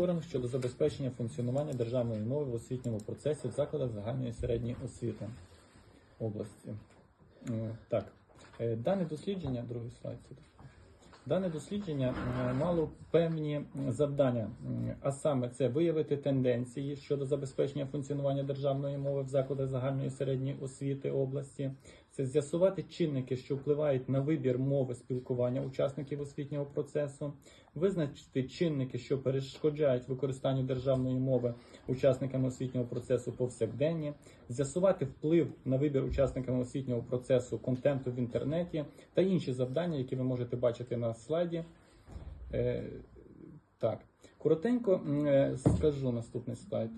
Говоримо щодо забезпечення функціонування державної мови в освітньому процесі в закладах загальної середньої освіти області. Е, Так, Е, дане дослідження, другий слайд. Дане дослідження е, мало певні завдання, а саме це виявити тенденції щодо забезпечення функціонування державної мови в закладах загальної середньої освіти області, це з'ясувати чинники, що впливають на вибір мови спілкування учасників освітнього процесу, визначити чинники, що перешкоджають використанню державної мови учасниками освітнього процесу повсякденні, з'ясувати вплив на вибір учасниками освітнього процесу контенту в інтернеті та інші завдання, які ви можете бачити на слайді. Е, так, коротенько е, скажу наступний слайд.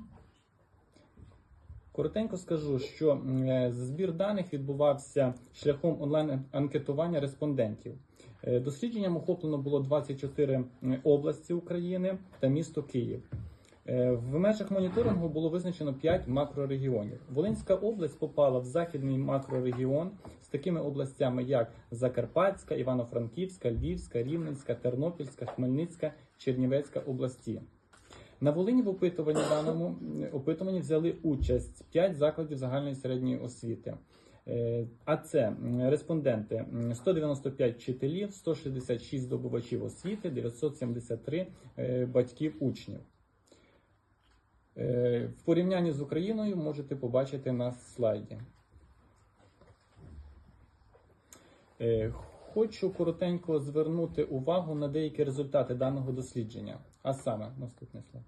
Коротенько скажу, що е, збір даних відбувався шляхом онлайн-анкетування респондентів. Е, Дослідженням охоплено було 24 області України та місто Київ. Е, В межах моніторингу було визначено 5 макрорегіонів. Волинська область попала в західний макрорегіон з такими областями, як Закарпатська, Івано-Франківська, Львівська, Рівненська, Тернопільська, Хмельницька, Чернівецька області. На Волині в опитуванні даному опитуванні взяли участь 5 закладів загальної середньої освіти. Е, А це респонденти 195 вчителів, 166 здобувачів освіти, 973 е, батьків учнів. Е, В порівнянні з Україною можете побачити на слайді. Хочу коротенько звернути увагу на деякі результати даного дослідження. А саме, наступне слайд.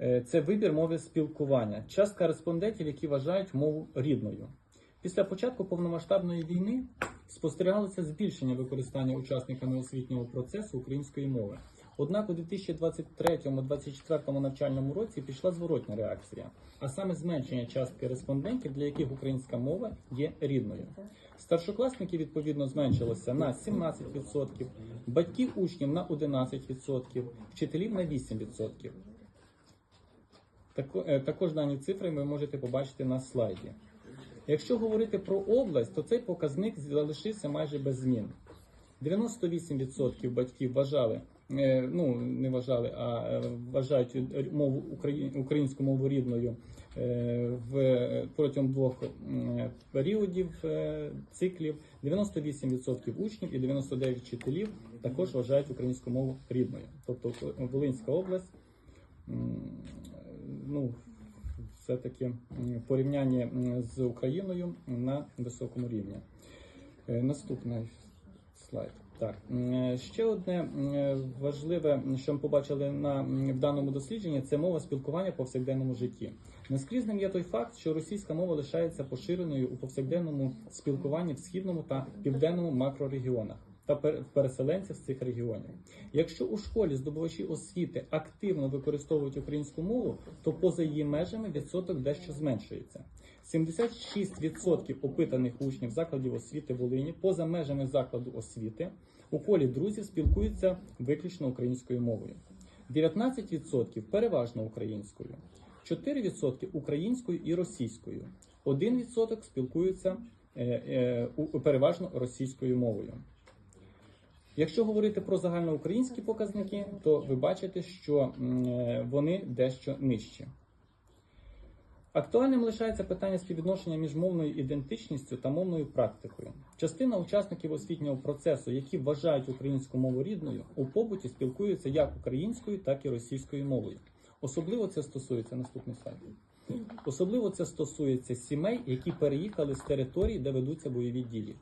Е, Це вибір мови спілкування. Частка респондентів, які вважають мову рідною. Після початку повномасштабної війни спостерігалося збільшення використання учасниками освітнього процесу української мови. Однак у 2023-2024 навчальному році пішла зворотня реакція, а саме зменшення частки респондентів, для яких українська мова є рідною. Старшокласників відповідно зменшилося на 17%, батьків учнів на 11%, вчителів на 8%. Е, Також дані цифри ви можете побачити на слайді. Якщо говорити про область, то цей показник залишився майже без змін. 98% батьків вважали, ну не вважали, а е, вважають мову українську мову рідною е, в протягом двох періодів е, циклів. 98% учнів і 99 вчителів також вважають українську мову рідною. Тобто Волинська область, ну все-таки м, в порівнянні м, з Україною на високому рівні. Е, Наступний слайд. Так, ще одне важливе, що ми побачили на в даному дослідженні, це мова спілкування в повсякденному житті. Наскрізним є той факт, що російська мова лишається поширеною у повсякденному спілкуванні в східному та південному макрорегіонах та пер- переселенців з цих регіонів. Якщо у школі здобувачі освіти активно використовують українську мову, то поза її межами відсоток дещо зменшується. 76% опитаних учнів закладів освіти Волині поза межами закладу освіти у колі друзів спілкуються виключно українською мовою. 19% переважно українською, 4% українською і російською, 1% спілкуються е, е, переважно російською мовою. Якщо говорити про загальноукраїнські показники, то ви бачите, що е, вони дещо нижчі. Актуальним лишається питання співвідношення між мовною ідентичністю та мовною практикою. Частина учасників освітнього процесу, які вважають українську мову рідною, у побуті спілкуються як українською, так і російською мовою. Особливо це стосується наступний слайд. Особливо це стосується сімей, які переїхали з територій, де ведуться бойові дії.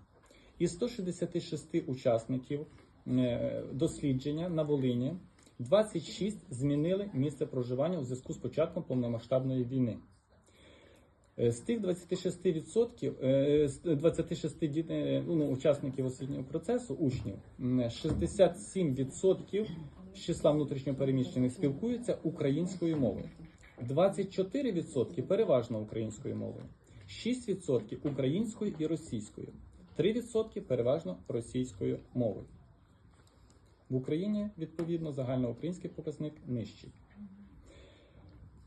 Із 166 учасників е, дослідження на Волині 26 змінили місце проживання у зв'язку з початком повномасштабної війни. Е, З тих 26%, е, з 26 е, ну, учасників освітнього процесу, учнів, 67% з числа внутрішньопереміщених спілкуються українською мовою. 24% переважно українською мовою, 6% українською і російською, 3% переважно російською мовою. В Україні, відповідно, загальноукраїнський показник нижчий.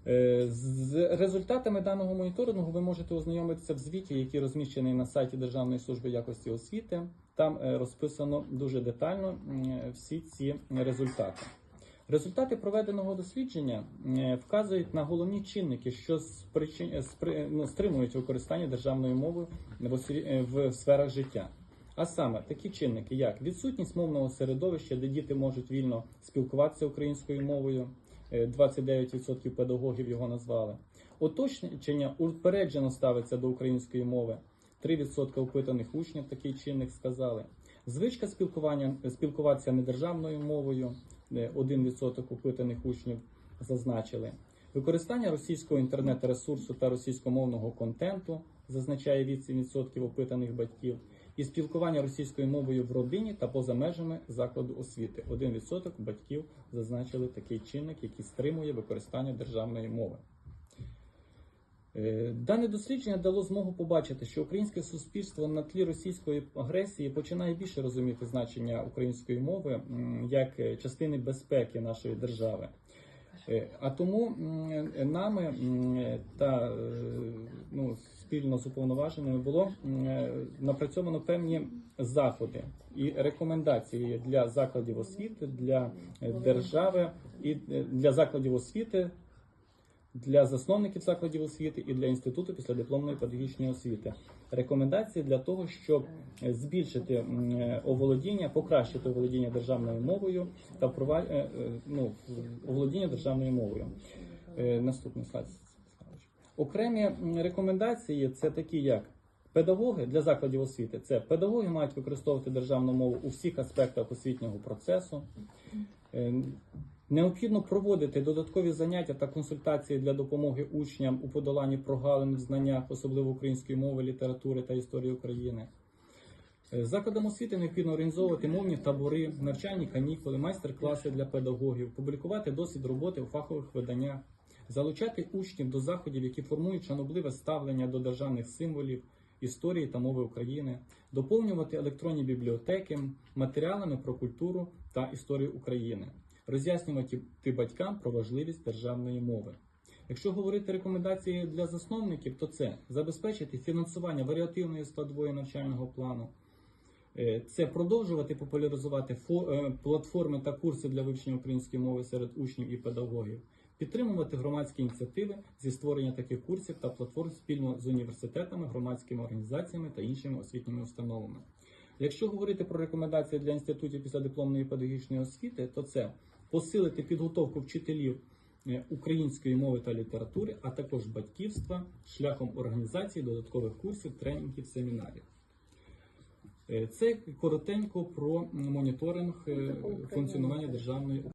Е, З результатами даного моніторингу ви можете ознайомитися в звіті, який розміщений на сайті Державної служби якості освіти. Там е, розписано дуже детально всі ці результати. Результати проведеного дослідження е, вказують на головні чинники, що спричин... спри... ну, стримують використання державної мови в, осві- в сферах життя. А саме такі чинники, як відсутність мовного середовища, де діти можуть вільно спілкуватися українською мовою, 29% педагогів його назвали. Оточення упереджено ставиться до української мови. 3% опитаних учнів такий чинник сказали. Звичка спілкування спілкуватися недержавною мовою. е, 1% опитаних учнів зазначили. Використання російського інтернет-ресурсу та російськомовного контенту зазначає 8% опитаних батьків. І спілкування російською мовою в родині та поза межами закладу освіти. 1% батьків зазначили такий чинник, який стримує використання державної мови. Е, Дане дослідження дало змогу побачити, що українське суспільство на тлі російської агресії починає більше розуміти значення української мови як е, частини безпеки нашої держави. Е, А тому нами та е, ну, спільно з уповноваженими було е, напрацьовано певні заходи і рекомендації для закладів освіти, для держави і для закладів освіти для засновників закладів освіти і для інституту післядипломної педагогічної освіти. Рекомендації для того, щоб е, збільшити е, оволодіння, покращити оволодіння державною мовою та впровад... е, ну, оволодіння державною мовою. Наступний слайд. Окремі рекомендації це такі, як педагоги для закладів освіти. Це педагоги мають використовувати державну мову у всіх аспектах освітнього процесу. Необхідно проводити додаткові заняття та консультації для допомоги учням у подоланні прогалин в знаннях, особливо української мови, літератури та історії України. Е, Закладам освіти необхідно організовувати мовні табори, навчальні канікули, майстер-класи для педагогів, публікувати досвід роботи у фахових виданнях, залучати учнів до заходів, які формують шанобливе ставлення до державних символів, історії та мови України, доповнювати електронні бібліотеки матеріалами про культуру та історію України, роз'яснювати батькам про важливість державної мови. Якщо говорити рекомендації для засновників, то це забезпечити фінансування варіативної складової навчального плану, Е, це продовжувати популяризувати е, платформи та курси для вивчення української мови серед учнів і педагогів, підтримувати громадські ініціативи зі створення таких курсів та платформ спільно з університетами, громадськими організаціями та іншими освітніми установами. Якщо говорити про рекомендації для інститутів післядипломної педагогічної освіти, то це посилити підготовку вчителів е, української мови та літератури, а також батьківства шляхом організації додаткових курсів, тренінгів, семінарів. Е, Це коротенько про моніторинг е, функціонування державної